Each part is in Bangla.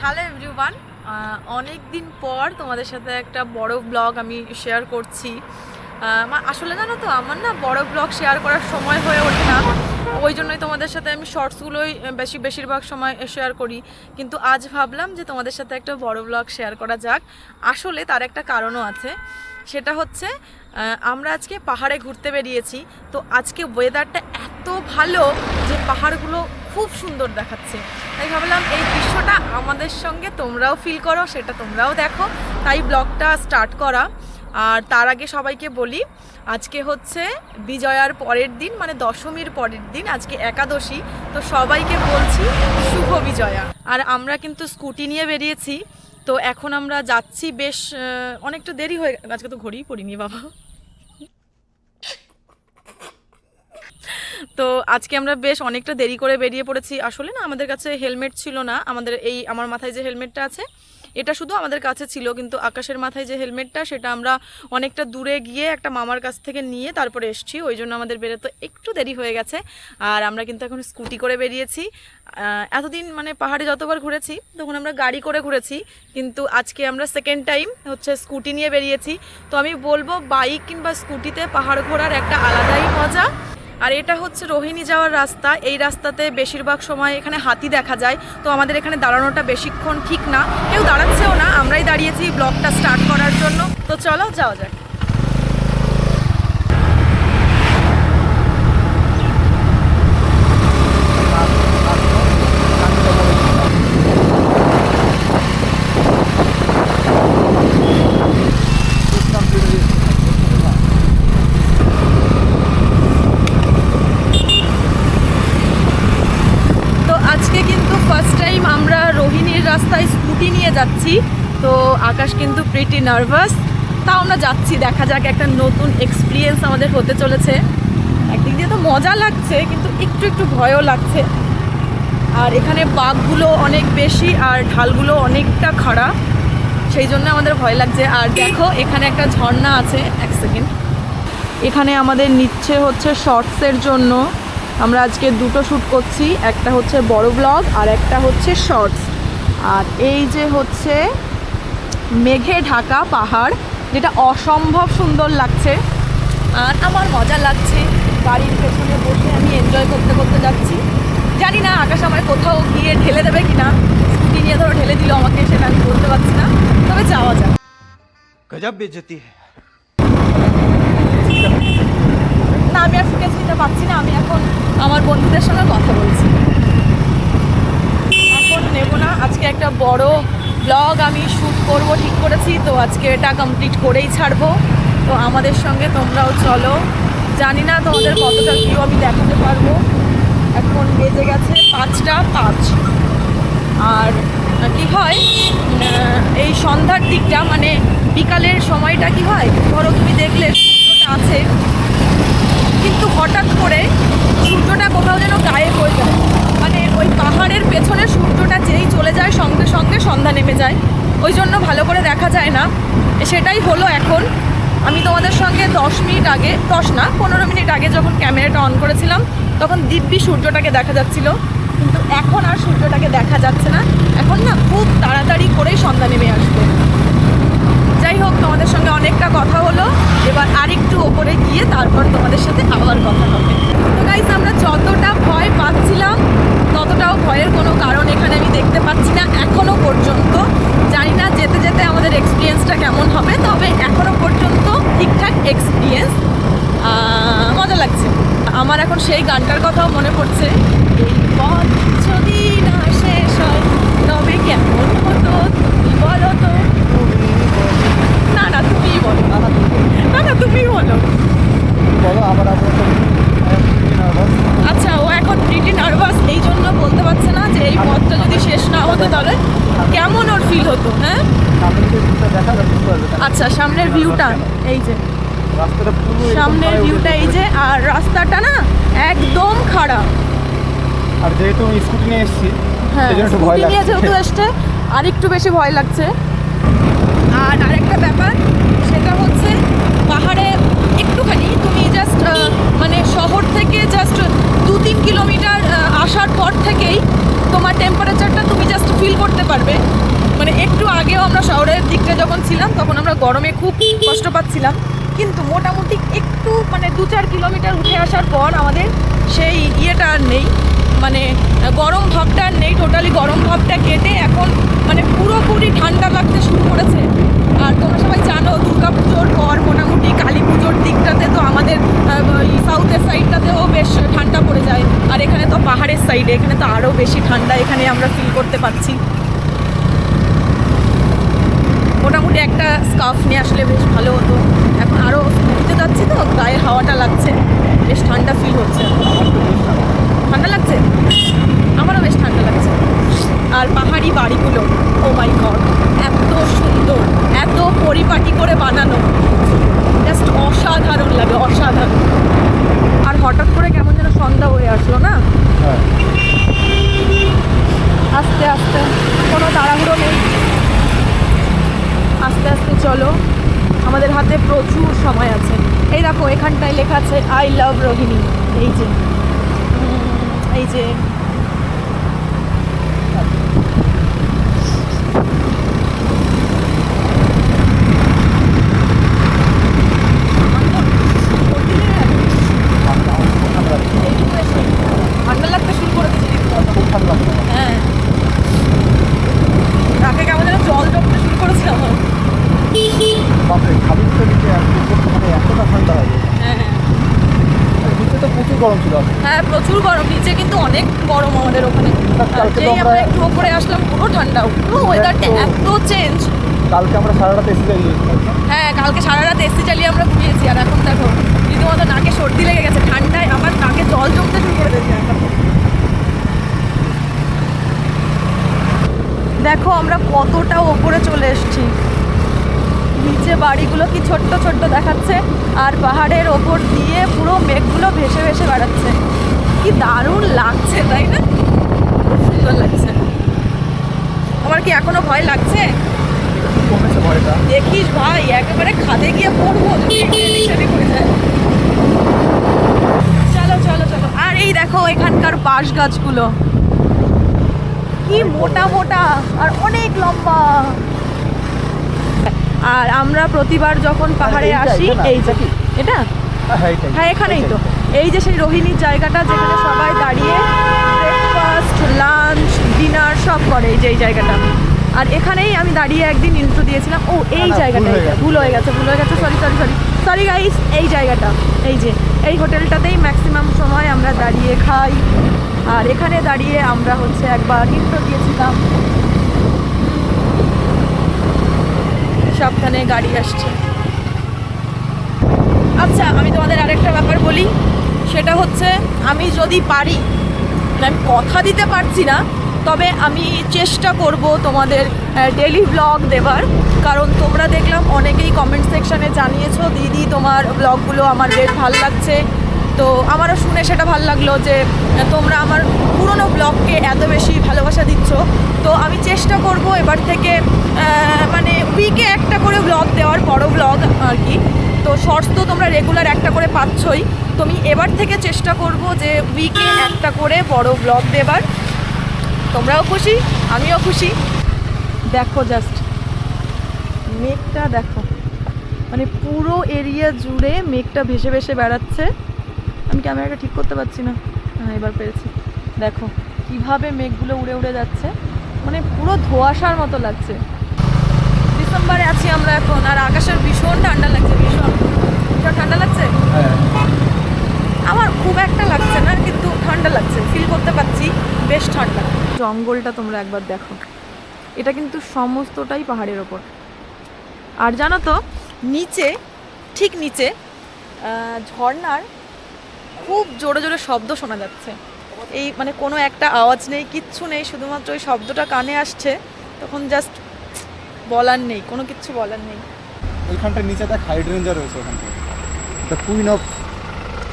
হ্যালো এভরিওয়ান অনেক দিন পর তোমাদের সাথে একটা বড় ব্লগ আমি শেয়ার করছি। আসলে জানো তো, আমার না বড় ব্লগ শেয়ার করার সময় হয়ে ওঠে না। ওই জন্যই তোমাদের সাথে আমি শর্টসগুলোই বেশি, বেশিরভাগ সময় শেয়ার করি। কিন্তু আজ ভাবলাম যে তোমাদের সাথে একটা বড় ব্লগ শেয়ার করা যাক। আসলে তার একটা কারণও আছে। সেটা হচ্ছে আমরা আজকে পাহাড়ে ঘুরতে বেরিয়েছি। তো আজকে ওয়েদারটা এত ভালো যে পাহাড়গুলো খুব সুন্দর দেখাচ্ছে। তাই ভাবলাম এই দৃশ্যটা আমাদের সঙ্গে তোমরাও ফিল করো, সেটা তোমরাও দেখো। তাই ব্লগটা স্টার্ট করা। আর তার আগে সবাইকে বলি, আজকে হচ্ছে বিজয়ার পরের দিন মানে দশমীর পরের দিন, আজকে একাদশী। তো সবাইকে বলছি, শুভ বিজয়া। আর আমরা কিন্তু স্কুটি নিয়ে বেরিয়েছি। তো এখন আমরা যাচ্ছি বেশ অনেকটা দেরি হয়ে আজকে তো ঘড়িই পড়িনি বাবা। তো আজকে আমরা বেশ অনেকটা দেরি করে বেরিয়ে পড়েছি। আসলে না, আমাদের কাছে হেলমেট ছিল না। আমাদের এই, আমার মাথায় যে হেলমেটটা আছে, এটা শুধু আমাদের কাছে ছিল, কিন্তু আকাশের মাথায় যে হেলমেটটা, সেটা আমরা অনেকটা দূরে গিয়ে একটা মামার কাছ থেকে নিয়ে তারপরে এসছি। ওই জন্য আমাদের বেরোতে একটু দেরি হয়ে গেছে। আর আমরা কিন্তু এখন স্কুটি করে বেরিয়েছি। এতদিন মানে পাহাড়ে যতবার ঘুরেছি, তখন আমরা গাড়ি করে ঘুরেছি, কিন্তু আজকে আমরা সেকেন্ড টাইম হচ্ছে স্কুটি নিয়ে বেরিয়েছি। তো আমি বলব বাইক কিংবা স্কুটিতে পাহাড় ঘোরার একটা আলাদাই মজা। আর এটা হচ্ছে রোহিণী যাওয়ার রাস্তা। এই রাস্তাতে বেশিরভাগ সময় এখানে হাতি দেখা যায়। তো আমাদের এখানে দাঁড়ানোটা বেশিক্ষণ ঠিক না। কেউ দাঁড়াচ্ছেও না। আমরাই দাঁড়িয়েছি ব্লগটা স্টার্ট করার জন্য। তো চলো, যাওয়া যাক তো আজকে কিন্তু ফার্স্ট টাইম আমরা রোহিণীর রাস্তায় স্কুটি নিয়ে যাচ্ছি তো আকাশ কিন্তু প্রিটি নার্ভাস তাও আমরা যাচ্ছি, দেখা যাক একটা নতুন এক্সপিরিয়েন্স আমাদের হতে চলেছে। একদিক দিয়ে তো মজা লাগছে, কিন্তু একটু একটু ভয়ও লাগছে। আর এখানে বাঘগুলো অনেক বেশি, আর ঢালগুলো অনেকটা খাড়া। সেই জন্য আমাদের ভয় লাগছে। আর দেখো, এখানে একটা ঝর্ণা আছে। এক সেকেন্ড এখানে আমাদের নিচ্ছে হচ্ছে শর্টসের জন্য। আমরা আজকে দুটো শ্যুট করছি। একটা হচ্ছে বড় ব্লগ আর একটা হচ্ছে শর্টস আর এই যে হচ্ছে মেঘে ঢাকা পাহাড় যেটা অসম্ভব সুন্দর লাগছে। আর আমার মজা লাগছে। গাড়ির পেছনে বসে আমি এনজয় করতে করতে যাচ্ছি। জানি না আকাশ আমার কোথাও গিয়ে ঢেলে দেবে কি না স্কুটি নিয়ে ধরো ঢেলে দিল আমাকে সেটা আমি বলতে পারছি না। তবে যাওয়া যাক। গজব বেজতি না আমি আর ফুটেজ নিতে পারছি না। আমি এখন আমার বন্ধুদের সঙ্গে কথা বলছি। এখন নেব না। আজকে একটা বড় ব্লগ আমি শ্যুট করব, ঠিক করেছি, তো আজকে এটা কমপ্লিট করেই ছাড়বো। তো আমাদের সঙ্গে তোমরাও চলো। জানি না তোমাদের কতটা ভিউ আমি দেখাতে পারব। এখন বেজে গেছে পাঁচটা পাঁচ। আর কি হয় এই সন্ধ্যার দিকটা মানে বিকালের সময়টা কি হয়? ধরো তুমি দেখলে সূর্যটা আছে, কিন্তু হঠাৎ করে সূর্যটা কোথাও যেন গায়েব হয়ে যায়। ওই পাহাড়ের পেছনে সূর্যটা যেই চলে যায় সঙ্গে সঙ্গে সন্ধ্যা নেমে যায়। ওই জন্য ভালো করে দেখা যায় না। সেটাই হলো এখন। আমি তোমাদের সঙ্গে দশ মিনিট আগে, দশ না, পনেরো মিনিট আগে যখন ক্যামেরাটা অন করেছিলাম, তখন দিব্যি সূর্যটাকে দেখা যাচ্ছিল। কিন্তু এখন আর সূর্যটাকে দেখা যাচ্ছে না। এখন না খুব তাড়াতাড়ি করেই সন্ধ্যা নেমে আসবে। যাই হোক, তোমাদের সঙ্গে অনেকটা কথা হলো। এবার আরেকটু ওপরে গিয়ে তারপর তোমাদের সাথে আবার কথা হবে। তো গাইস আমরা যতটা ভয় পাচ্ছিলাম, ততটাও ভয়ের কোনো কারণ এখানে আমি দেখতে পাচ্ছি না এখনও পর্যন্ত। জানি না যেতে যেতে আমাদের এক্সপিরিয়েন্সটা কেমন হবে, তবে এখনও পর্যন্ত ঠিকঠাক এক্সপিরিয়েন্স মজা লাগছে। আমার এখন সেই গানটার কথাও মনে পড়ছে। পথ যদি না শেষ হয় তবে কেমন হতো তুমি বলো তো না না তুমিই বলো না না তুমিই বলো বলো আবার আবার আচ্ছা ও এখন প্রিটি নার্ভাস এই জন্য বলতে পারছে না যে এই পথটা যদি শেষ না হতো তাহলে কেমন ওর ফিল হতো হ্যাঁ দেখা যাচ্ছে বুঝতে পারবে আচ্ছা সামনের ভিউটা এই যে রাস্তাটা পুরো এরকম সামনের ভিউটা এই যে আর রাস্তাটা না একদম খারাপ আর যেহেতু আমি স্কুটি নিয়ে এসেছি হ্যাঁ সেই জন্য একটু ভয় স্কুটি যেহেতু লাগছে। এসছে আর একটু বেশি ভয় লাগছে। আর আরেকটা ব্যাপার সেটা হচ্ছে পাহাড়ে একটুখানি তুমি জাস্ট মানে শহর থেকে জাস্ট দু তিন কিলোমিটার আসার পর থেকেই তোমার টেম্পারেচারটা তুমি জাস্ট ফিল করতে পারবে। মানে একটু আগেও আমরা শহরের দিকটা যখন ছিলাম তখন আমরা গরমে খুব কষ্ট পাচ্ছিলাম। কিন্তু মোটামুটি একটু মানে দু চার কিলোমিটার উঠে আসার পর আমাদের সেই ইয়েটা আর নেই। মানে গরম ভাবটা আর নেই টোটালি গরম ভাবটা কেটে এখন মানে পুরোপুরি ঠান্ডা লাগতে শুরু করেছে। আর তোমরা সবাই জানো, দুর্গা পুজোর পর মোটামুটি কালী পুজোর দিকটাতে তো আমাদের সাউথের সাইডটাতেও বেশ ঠান্ডা পড়ে যায়। আর এখানে তো পাহাড়ের সাইডে এখানে তো আরও বেশি ঠান্ডা এখানে আমরা ফিল করতে পারছি। মোটামুটি একটা স্কার্ফ নিয়ে আসলে বেশ ভালো হতো। এখন আরও ঘুরতে যাচ্ছি তো গায়ে হাওয়াটা লাগছে বেশ ঠান্ডা ফিল হচ্ছে। ঠান্ডা লাগছে? আমারও বেশ ঠান্ডা লাগছে। আর পাহাড়ি বাড়িগুলো ও মাই গড এত সুন্দর এত পরিপাটি করে বানানো। জাস্ট অসাধারণ লাগে অসাধারণ। আর হঠাৎ করে কেমন যেন সন্ধ্যা হয়ে আসলো না? হ্যাঁ। আস্তে আস্তে কোনো তাড়াহুড়ো নেই। আস্তে আস্তে চলো। আমাদের হাতে প্রচুর সময় আছে। এই দেখো, এখানটায় লেখা আছে আই লাভ রোহিণী এই যে। এই যে ঠান্ডা লাগতে শুরু করে দিয়েছি খুব ঠান্ডা লাগছে হ্যাঁ নাকে কেমন যেন জল জমতে শুরু করেছে আমার বাপরে খালির তো নিচে এত- মানে এতটা ঠান্ডা হয় হ্যাঁ নিচে তো প্রচুর গরম ছিল আজকে। হ্যাঁ প্রচুর গরম নিচে কিন্তু অনেক গরম আমাদের ওখানে। যেই আমরা একটু ওপরে আসলাম পুরো ঠান্ডা পুরো ওয়েদারটা এত চেঞ্জ কালকে আমরা সারা রাত এসে যাই হ্যাঁ কালকে সারা রাত এসি চালিয়ে আমরা ঘুমিয়েছি। আর এখন দেখো রীতিমতো নাকে সর্দি লেগে গেছে ঠান্ডায় আমার নাকে জল জমতে শুরু করে দিয়েছে। দেখো আমরা কতটা ওপরে চলে এসেছি। নিচে বাড়িগুলো কি ছোট্ট ছোট্ট দেখাচ্ছে আর পাহাড়ের ওপর দিয়ে পুরো মেঘগুলো ভেসে ভেসে বেড়াচ্ছে। কি দারুণ লাগছে তাই না? খুব সুন্দর লাগছে। আমার কি এখনও ভয় লাগছে? দেখিস ভাই একেবারে খাদে গিয়ে পড়ব। হয়ে চলো চলো চলো। আর এই দেখো এখানকার বাঁশ গাছগুলো। কি মোটা মোটা আর অনেক লম্বা। আর আমরা প্রতিবার যখন পাহাড়ে আসি এই এটা? হ্যাঁ হ্যাঁ এখানেই তো। এই যে সেই রোহিণীর জায়গাটা যেখানে সবাই দাঁড়িয়ে ব্রেকফাস্ট লাঞ্চ ডিনার সব করে এই যে এই জায়গাটা। আর এখানেই আমি দাঁড়িয়ে একদিন ইন্ট্রো দিয়েছিলাম। ও এই জায়গাটা ভুল হয়ে গেছে। ভুল হয়ে গেছে ভুল হয়ে গেছে sorry sorry sorry sorry guys এই জায়গাটা এই যে এই হোটেলটাতেই ম্যাক্সিমাম সময় আমরা দাঁড়িয়ে খাই। আর এখানে দাঁড়িয়ে আমরা হচ্ছে একবার ইন্ট্রো দিয়েছিলাম। সাবধানে গাড়ি আসছে। আচ্ছা আমি তোমাদের আরেকটা ব্যাপার বলি। সেটা হচ্ছে আমি যদি পারি মানে আমি কথা দিতে পারছি না, তবে আমি চেষ্টা করব তোমাদের ডেলি ব্লগ দেবার। কারণ তোমরা দেখলাম অনেকেই কমেন্ট সেকশানে জানিয়েছো, দিদি, তোমার ব্লগগুলো আমার বেশ ভালো লাগছে। তো আমারও শুনে সেটা ভালো লাগল যে, তোমরা আমার পুরনো ব্লগকে এত বেশি ভালোবাসা দিচ্ছ। তো আমি চেষ্টা করব এবার থেকে মানে উইকে একটা করে ব্লগ দেওয়ার বড় ব্লগ আর কি তো শর্টস তো তোমরা রেগুলার একটা করে পাচ্ছই। তো আমি এবার থেকে চেষ্টা করব যে উইকে একটা করে বড় ব্লগ দেবার। তোমরাও খুশি, আমিও খুশি। দেখো জাস্ট মেঘটা দেখো। মানে পুরো এরিয়া জুড়ে মেঘটা ভেসে ভেসে বেড়াচ্ছে। আমি ক্যামেরাটা ঠিক করতে পারছি না। হ্যাঁ এবার পেরেছি। দেখো কীভাবে মেঘগুলো উড়ে উড়ে যাচ্ছে। মানে পুরো ধোঁয়াশার মতো লাগছে। ডিসেম্বরে আছি আমরা এখন, আর আকাশের ভীষণ ঠান্ডা লাগছে, ভীষণ। ভীষণ ঠান্ডা লাগছে? হ্যাঁ। আমার খুব একটা লাগছে না কিন্তু ঠান্ডা লাগছে ফিল করতে পারছি বেশ ঠান্ডা। জঙ্গলটা তোমরা একবার দেখো। এটা কিন্তু সমস্তটাই পাহাড়ের ওপর। আর জানো তো নিচে ঠিক নিচে ঝর্নার খুব জোরে জোরে শব্দ শোনা যাচ্ছে। এই মানে কোনো একটা আওয়াজ নেই কিচ্ছু নেই শুধুমাত্র ওই শব্দটা কানে আসছে তখন জাস্ট বলার নেই কোনো কিচ্ছু বলার নেই। ওইখানটার নিচে দেখ হাইড্রেঞ্জা রয়েছে ওখানটা the queen of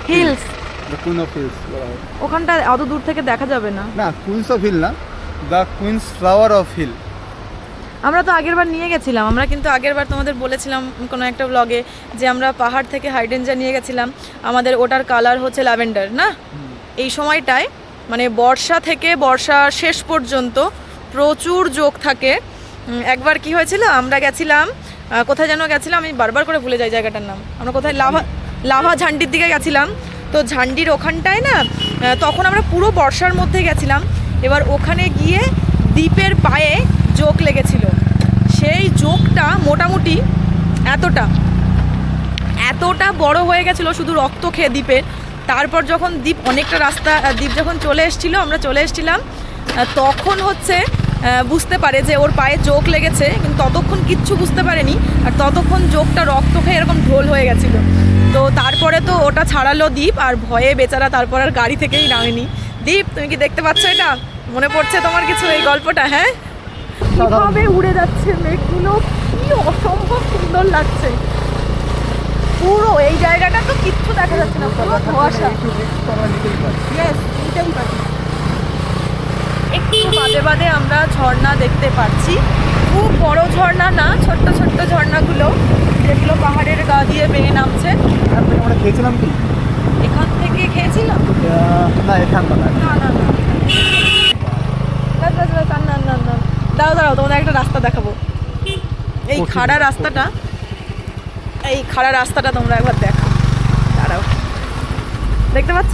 hills the queen of hills ওখানটা অত দূর থেকে দেখা যাবে না। না কুইন্স অফ হিল না the queens flower of hill আমরা তো আগেরবার নিয়ে গেছিলাম আমরা কিন্তু আগেরবার তোমাদের বলেছিলাম কোনো একটা ব্লগে যে আমরা পাহাড় থেকে হাইডেঞ্জা নিয়ে গেছিলাম আমাদের ওটার কালার হচ্ছে ল্যাভেন্ডার না? এই সময়টায় মানে বর্ষা থেকে বর্ষা শেষ পর্যন্ত প্রচুর যোগ থাকে। একবার কি হয়েছিল আমরা গেছিলাম কোথায় যেন গেছিলাম আমি বারবার করে ভুলে যাই জায়গাটার নাম। আমরা কোথায় লাভা লাভা ঝান্ডির দিকে গেছিলাম। তো ঝান্ডির ওখানটায় না তখন আমরা পুরো বর্ষার মধ্যে গেছিলাম। এবার ওখানে গিয়ে দ্বীপের পায়ে যোগ লেগেছিল। সেই যোগটা মোটামুটি এতটা এতটা বড় হয়ে গেছিল শুধু রক্ত খেয়ে দ্বীপের। তারপর যখন দ্বীপ অনেকটা রাস্তা দ্বীপ যখন চলে এসেছিল, আমরা চলে এসেছিলাম তখন হচ্ছে বুঝতে পারে যে ওর পায়ে চোখ লেগেছে, কিন্তু ততক্ষণ কিচ্ছু বুঝতে পারেনি। আর ততক্ষণ চোখটা রক্ত খেয়ে এরকম ঢোল হয়ে গেছিল। তারপরে তো ওটা ছাড়ালো দ্বীপ আর ভয়ে বেচারা তারপর আর গাড়ি থেকেই নামেনি। দ্বীপ তুমি কি দেখতে পাচ্ছ এটা? মনে পড়ছে তোমার কিছু এই গল্পটা হ্যাঁ? কীভাবে উড়ে যাচ্ছে মেঘগুলো? কি অসম্ভব সুন্দর লাগছে। পুরো এই জায়গাটা তো কিচ্ছু দেখা যাচ্ছে না পুরো ধোয়াশা। এইটাই একটু বাদে বাদে আমরা ঝর্ণা দেখতে পাচ্ছি। খুব বড় ঝর্ণা না ছোট্ট ছোট্ট ঝর্ণাগুলো। যেগুলো পাহাড়ের গা দিয়ে বেয়ে নামছে। এখান থেকে আমরা খেয়েছিলাম কি? এখান থেকে খেয়েছিলাম? না এখানটা না না। না না বাস, বাস, বাস, না না না। দাঁড়াও দাঁড়াও তোমাদের একটা রাস্তা দেখাবো। এই খাড়া রাস্তাটা এই খাড়া রাস্তাটা তোমরা একবার দেখো। দাঁড়াও। দেখতে পাচ্ছ?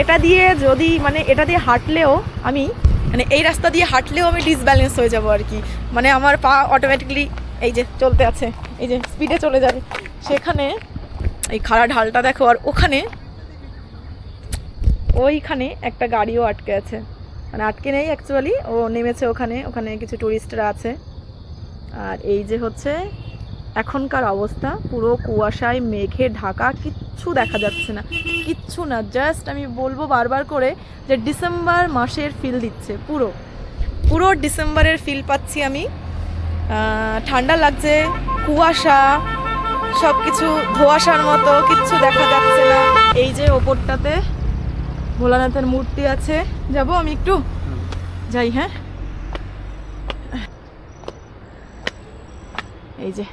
এটা দিয়ে যদি মানে এটা দিয়ে হাঁটলেও আমি মানে এই রাস্তা দিয়ে হাঁটলেও আমি ডিসব্যালেন্স হয়ে যাব আর কি। মানে আমার পা অটোমেটিকলি এই যে চলতে আছে। এই যে স্পিডে চলে যাবে। সেখানে এই খাড়া ঢালটা দেখো, আর ওখানে ওইখানে একটা গাড়িও আটকে আছে। মানে আটকে নেই অ্যাকচুয়ালি ও নেমেছে ওখানে ওখানে কিছু টুরিস্টরা আছে। আর এই যে হচ্ছে এখনকার অবস্থা, পুরো কুয়াশায়, মেঘে, ঢাকা, কিচ্ছু দেখা যাচ্ছে না। কিচ্ছু না জাস্ট আমি বলব বারবার করে যে ডিসেম্বর মাসের ফিল দিচ্ছে, পুরো। পুরো ডিসেম্বরের ফিল পাচ্ছি আমি। ঠান্ডা লাগছে, কুয়াশা সব কিছু ধোয়াশার মতো, কিচ্ছু দেখা যাচ্ছে না। এই যে ওপরটাতে ভোলানাথের মূর্তি আছে। যাব আমি একটু? যাই হ্যাঁ? এই যে।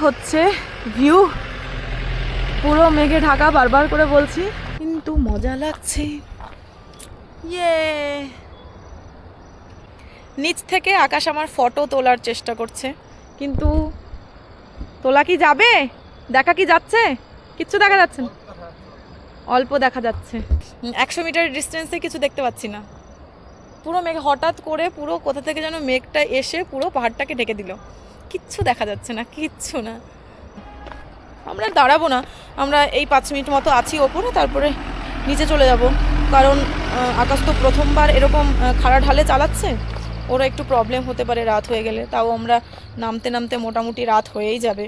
হচ্ছে ভিউ। পুরো মেঘে ঢাকা বারবার করে বলছি। কিন্তু মজা লাগছে। ইয়ে! নিচ থেকে আকাশ আমার ফটো তোলার চেষ্টা করছে। কিন্তু তোলা কি যাবে? দেখা কি যাচ্ছে? কিচ্ছু দেখা যাচ্ছে না। অল্প দেখা যাচ্ছে। একশো মিটার ডিস্টেন্সে কিছু দেখতে পাচ্ছি না। পুরো মেঘ হঠাৎ করে পুরো কোথা থেকে যেন মেঘটা এসে পুরো পাহাড়টাকে ঢেকে দিল। কিচ্ছু দেখা যাচ্ছে না, কিচ্ছু না। আমরা দাঁড়াবো না। আমরা এই পাঁচ মিনিট মতো আছি ওপরে, তারপরে নিচে চলে যাব। কারণ আকাশ তো প্রথমবার এরকম খাড়া ঢালে চালাচ্ছে। ওরা একটু প্রবলেম হতে পারে, রাত হয়ে গেলে। তাও আমরা নামতে নামতে মোটামুটি রাত হয়েই যাবে।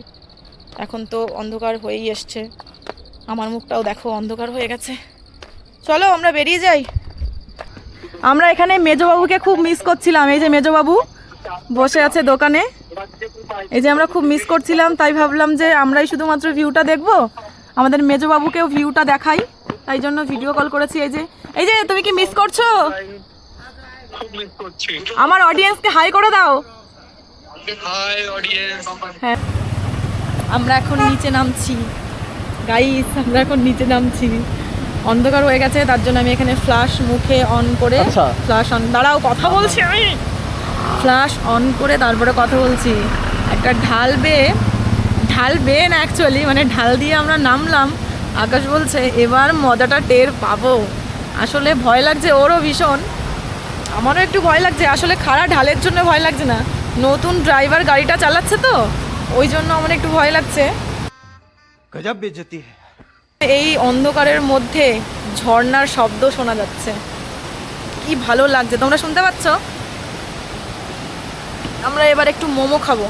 এখন তো অন্ধকার হয়েই এসছে। আমার মুখটাও দেখো, অন্ধকার হয়ে গেছে। চলো, আমরা বেরিয়ে যাই। আমরা এখানে মেজবাবুকে খুব মিস করছিলাম। এই যে মেজবাবু বসে আছে দোকানে। এই যে আমরা খুব মিস করছিলাম, তাই ভাবলাম যে আমরাই শুধুমাত্র ভিউটা দেখব। আমাদের মেজবাবুকেও ভিউটা দেখাই। তাই জন্য ভিডিও কল করেছি। এই যে এই যে, তুমি কি মিস করছ? খুব মিস করছি। আমার অডিয়েন্সকে হাই করে দাও। হাই অডিয়েন্স হ্যাঁ। আমরা এখন নিচে নামছি। গাইস আমরা এখন নিচে নামছি। অন্ধকার হয়ে গেছে তার জন্য আমি এখানে ফ্ল্যাশ মুখে অন করে আচ্ছা। ফ্ল্যাশ অন দাঁড়াও কথা বলছি আমি। ফ্ল্যাশ অন করে তারপরে কথা বলছি। একটা ঢাল বেয়ে ঢাল বেয়ে না অ্যাকচুয়ালি মানে ঢাল দিয়ে আমরা নামলাম। আকাশ বলছে এবার মজাটা টের পাবো। আসলে ভয় লাগছে ওরও ভীষণ। আমারও একটু ভয় লাগছে। আসলে খাড়া ঢালের জন্য ভয় লাগছে না। নতুন ড্রাইভার গাড়িটা চালাচ্ছে তো ওই জন্য আমার একটু ভয় লাগছে। এই অন্ধকারের মধ্যে ঝর্ণার শব্দ শোনা যাচ্ছে। কি ভালো লাগছে। তোমরা শুনতে পাচ্ছ? আমরা এবার একটু মোমো খাব।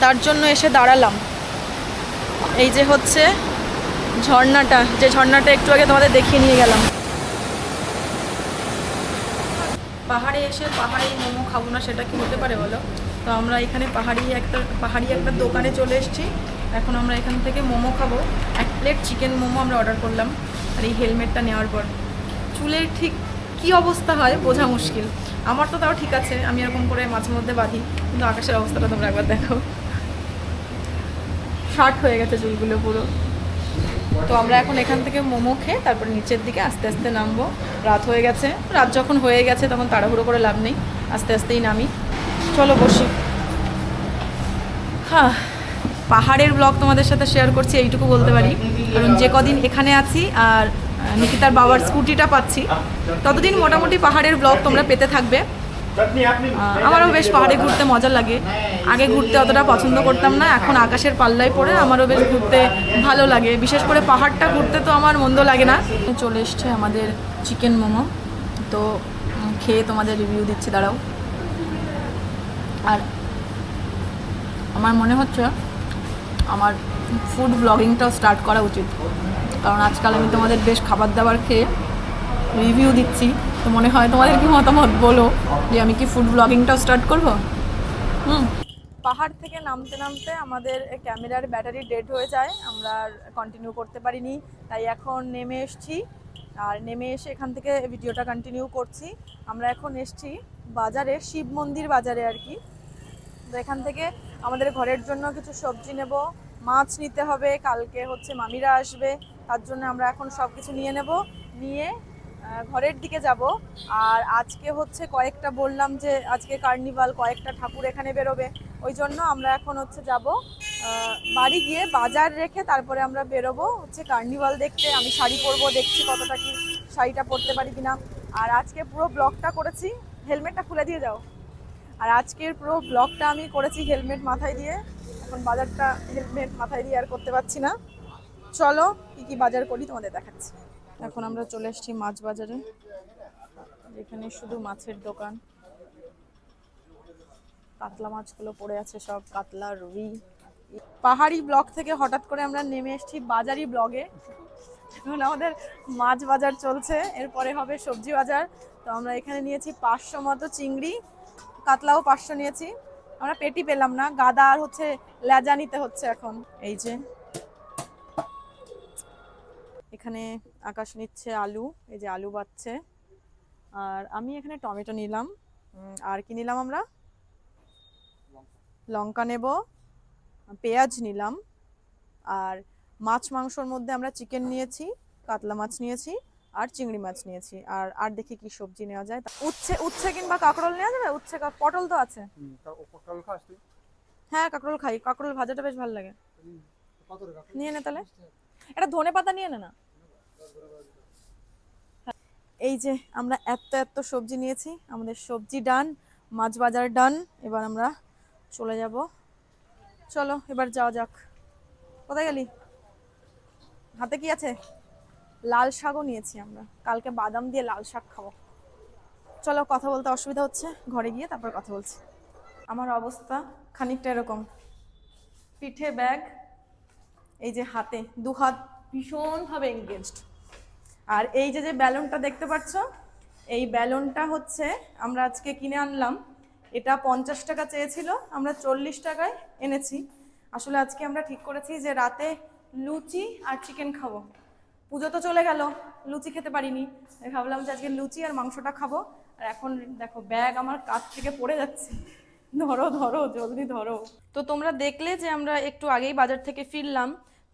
তার জন্য এসে দাঁড়ালাম। এই যে হচ্ছে ঝর্ণাটা। যে ঝর্ণাটা একটু আগে তোমাদের দেখিয়ে নিয়ে গেলাম। পাহাড়ে এসে পাহাড়ি মোমো খাব না, সেটা কি হতে পারে বলো? তো আমরা এখানে পাহাড়ি একটা পাহাড়ি একটা দোকানে চলে এসেছি। এখন আমরা এখান থেকে মোমো খাব। এক প্লেট চিকেন মোমো আমরা অর্ডার করলাম, আর এই হেলমেটটা নেওয়ার পর। চুলের ঠিক কি অবস্থা হয় বোঝা মুশকিল। আমার তো তাও ঠিক আছে, আমি এরকম করে মাঝে মধ্যে বাঁধি, কিন্তু আকাশের অবস্থাটা তোমরা একবার দেখো শার্ট হয়ে গেছে চুলগুলো পুরো। তো আমরা এখন এখান থেকে মোমো খেয়ে তারপর নিচের দিকে আস্তে আস্তে নামবো। রাত হয়ে গেছে। রাত যখন হয়ে গেছে তখন তাড়াহুড়ো করে লাভ নেই। আস্তে আস্তেই নামি। চলো বসি। হ্যাঁ পাহাড়ের ব্লগ তোমাদের সাথে শেয়ার করছি, এইটুকু বলতে পারি। কারণ যে কদিন এখানে আছি আর নিকিতার বাবার স্কুটিটা পাচ্ছি। ততদিন মোটামুটি পাহাড়ের ব্লগ তোমরা পেতে থাকবে। আমারও বেশ পাহাড়ে ঘুরতে মজা লাগে। আগে ঘুরতে অতটা পছন্দ করতাম না, এখন আকাশের পাল্লায় পড়ে আমারও বেশ ঘুরতে ভালো লাগে। বিশেষ করে পাহাড়টা ঘুরতে তো আমার মন্দ লাগে না। চলে এসছে আমাদের চিকেন মোমো। তো খেয়ে তোমাদের রিভিউ দিচ্ছি, দাঁড়াও। আর আমার মনে হচ্ছে আমার ফুড ব্লগিংটাও স্টার্ট করা উচিত। কারণ আজকাল আমি তোমাদের বেশ খাবার দাবার খেয়ে রিভিউ দিচ্ছি। তো মনে হয় তোমাদের কি মতামত? বলো যে আমি কি ফুড ব্লগিংটাও স্টার্ট করব? হুম। পাহাড় থেকে নামতে নামতে আমাদের ক্যামেরার ব্যাটারি ডেড হয়ে যায়। আমরা কন্টিনিউ করতে পারিনি। তাই এখন নেমে এসছি। আর নেমে এসে এখান থেকে ভিডিওটা কন্টিনিউ করছি। আমরা এখন এসেছি বাজারে, শিব মন্দির বাজারে আর কি। তো এখান থেকে আমাদের ঘরের জন্য কিছু সবজি নেব। মাছ নিতে হবে। কালকে হচ্ছে মামিরা আসবে। তার জন্য আমরা এখন সব কিছু নিয়ে নেব। নিয়ে ঘরের দিকে যাব। আর আজকে হচ্ছে কয়েকটা বললাম যে আজকে কার্নিভাল কয়েকটা ঠাকুর এখানে বেরোবে। ওই জন্য আমরা এখন হচ্ছে যাব বাড়ি গিয়ে বাজার রেখে তারপরে আমরা বেরোবো হচ্ছে কার্নিভাল দেখতে। আমি শাড়ি পরবো, দেখছি কতটা কি শাড়িটা পরতে পারি কিনা। আর আজকে পুরো ব্লগটা করেছি, হেলমেটটা খুলে দিয়ে যাও। আর আজকের পুরো ব্লগটা আমি করেছি হেলমেট মাথায় দিয়ে। এখন বাজারটা হেলমেট মাথায় দিয়ে আর করতে পারছি না। চলো কি কি বাজার করি তোমাদের দেখাচ্ছি। এখন আমরা চলে এসেছি মাছ বাজারে এখানে শুধু মাছের দোকান। কাতলা মাছগুলো পড়ে আছে সব, কাতলা, রুই। পাহাড়ি ব্লক থেকে হঠাৎ করে আমরা নেমে এসেছি বাজারি ব্লগে। এখন আমাদের মাছ বাজার চলছে, এরপরে হবে সবজি বাজার। তো আমরা এখানে নিয়েছি পাঁচশো মতো চিংড়ি, কাতলাও পাঁচশো নিয়েছি। আমরা পেটি পেলাম না, গাদা আর হচ্ছে লেজা নিতে হচ্ছে এখন। এই যে এখানে আকাশ নিচ্ছে আলু এই যে আলু বাচ্ছে আর আমি এখানে টমেটো নিলাম। আর কি নিলাম আমরা? লঙ্কা নেব। পেঁয়াজ নিলাম। আর মাছ মাংসর মধ্যে আমরা চিকেন নিয়েছি কাতলা মাছ নিয়েছি আর চিংড়ি মাছ নিয়েছি। আর আর দেখি কি সবজি নেওয়া যায়। উচ্ছে উচ্ছে কিংবা কাঁকরোল নেওয়া যাবে? উচ্ছে পটল তো আছে। হ্যাঁ কাঁকরোল খাই। কাঁকরোল ভাজাটা বেশ ভালো লাগে। নিয়ে নে তাহলে। এটা ধনে পাতা নিয়ে নে না? এই যে আমরা এত এত সবজি নিয়েছি, আমাদের সবজি ডান, মাছ বাজার ডান, এবার আমরা চলে যাব। চলো, এবার যাওয়া যাক। কোথায় গেলি? হাতে কি আছে? লাল শাকও নিয়েছি আমরা। কালকে বাদাম দিয়ে লাল শাক খাব। চলো, কথা বলতে অসুবিধা হচ্ছে, ঘরে গিয়ে তারপর কথা বলছি। আমার অবস্থা খানিকটা এরকম। পিঠে ব্যাগ, এই যে হাতে দু হাত ভীষণভাবে এঙ্গেজড আর এই যে যে ব্যালনটা দেখতে পাচ্ছ, এই ব্যালনটা হচ্ছে আমরা আজকে কিনে আনলাম। এটা পঞ্চাশ টাকা চেয়েছিল, আমরা চল্লিশ টাকায় এনেছি। আসলে আজকে আমরা ঠিক করেছি যে রাতে লুচি আর চিকেন খাব। পুজো তো চলে গেল, লুচি খেতে পারিনি। ভাবলাম যে আজকে লুচি আর মাংসটা খাব। আর এখন দেখো, ব্যাগ আমার কাছ থেকে পড়ে যাচ্ছে। ধরো ধরো, জলদি ধরো। তো তোমরা দেখলে যে আমরা একটু আগেই বাজার থেকে ফিরলাম।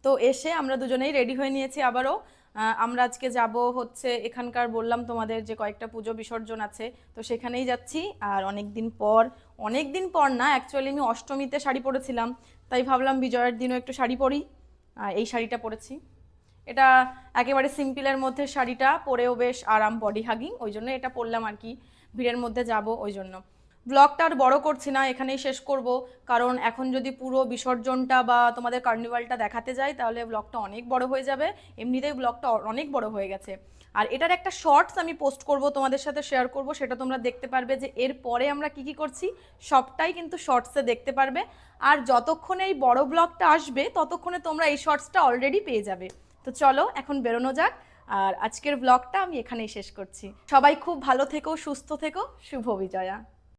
তো এসে আমরা দুজনেই রেডি হয়ে নিয়েছি আবারও। আমরা আজকে যাব হচ্ছে, এখানকার বললাম তোমাদের যে কয়েকটা পুজো বিসর্জন আছে, তো সেখানেই যাচ্ছি। আর অনেক দিন পর অনেক দিন পর না অ্যাকচুয়ালি আমি অষ্টমীতে শাড়ি পরেছিলাম, তাই ভাবলাম বিজয়ের দিনও একটু শাড়ি পরি। এই শাড়িটা পরেছি। এটা একেবারে সিম্পলের মধ্যে শাড়িটা, পরেও বেশ আরাম বডি হাগিং ওই জন্য এটা পরলাম আর কি। ভিড়ের মধ্যে যাব ওই জন্য। ব্লগটা আর বড় করছি না, এখানেই শেষ করব। কারণ এখন যদি পুরো বিসর্জনটা বা তোমাদের কার্নিভালটা দেখাতে যাই, তাহলে ব্লগটা অনেক বড় হয়ে যাবে। এমনিতেই ব্লগটা অনেক বড় হয়ে গেছে। আর এটার একটা শর্টস আমি পোস্ট করব, তোমাদের সাথে শেয়ার করব, সেটা তোমরা দেখতে পারবে যে এর পরে আমরা কি কি করছি, সবটাই কিন্তু শর্টসে দেখতে পারবে। আর যতক্ষণে এই বড় ব্লগটা আসবে, ততক্ষণে তোমরা এই শর্টসটা অলরেডি পেয়ে যাবে। তো চলো, এখন বেরোনো যাক। আর আজকের ব্লগটা আমি এখানেই শেষ করছি। সবাই খুব ভালো থেকো, সুস্থ থেকো। শুভ বিজয়া।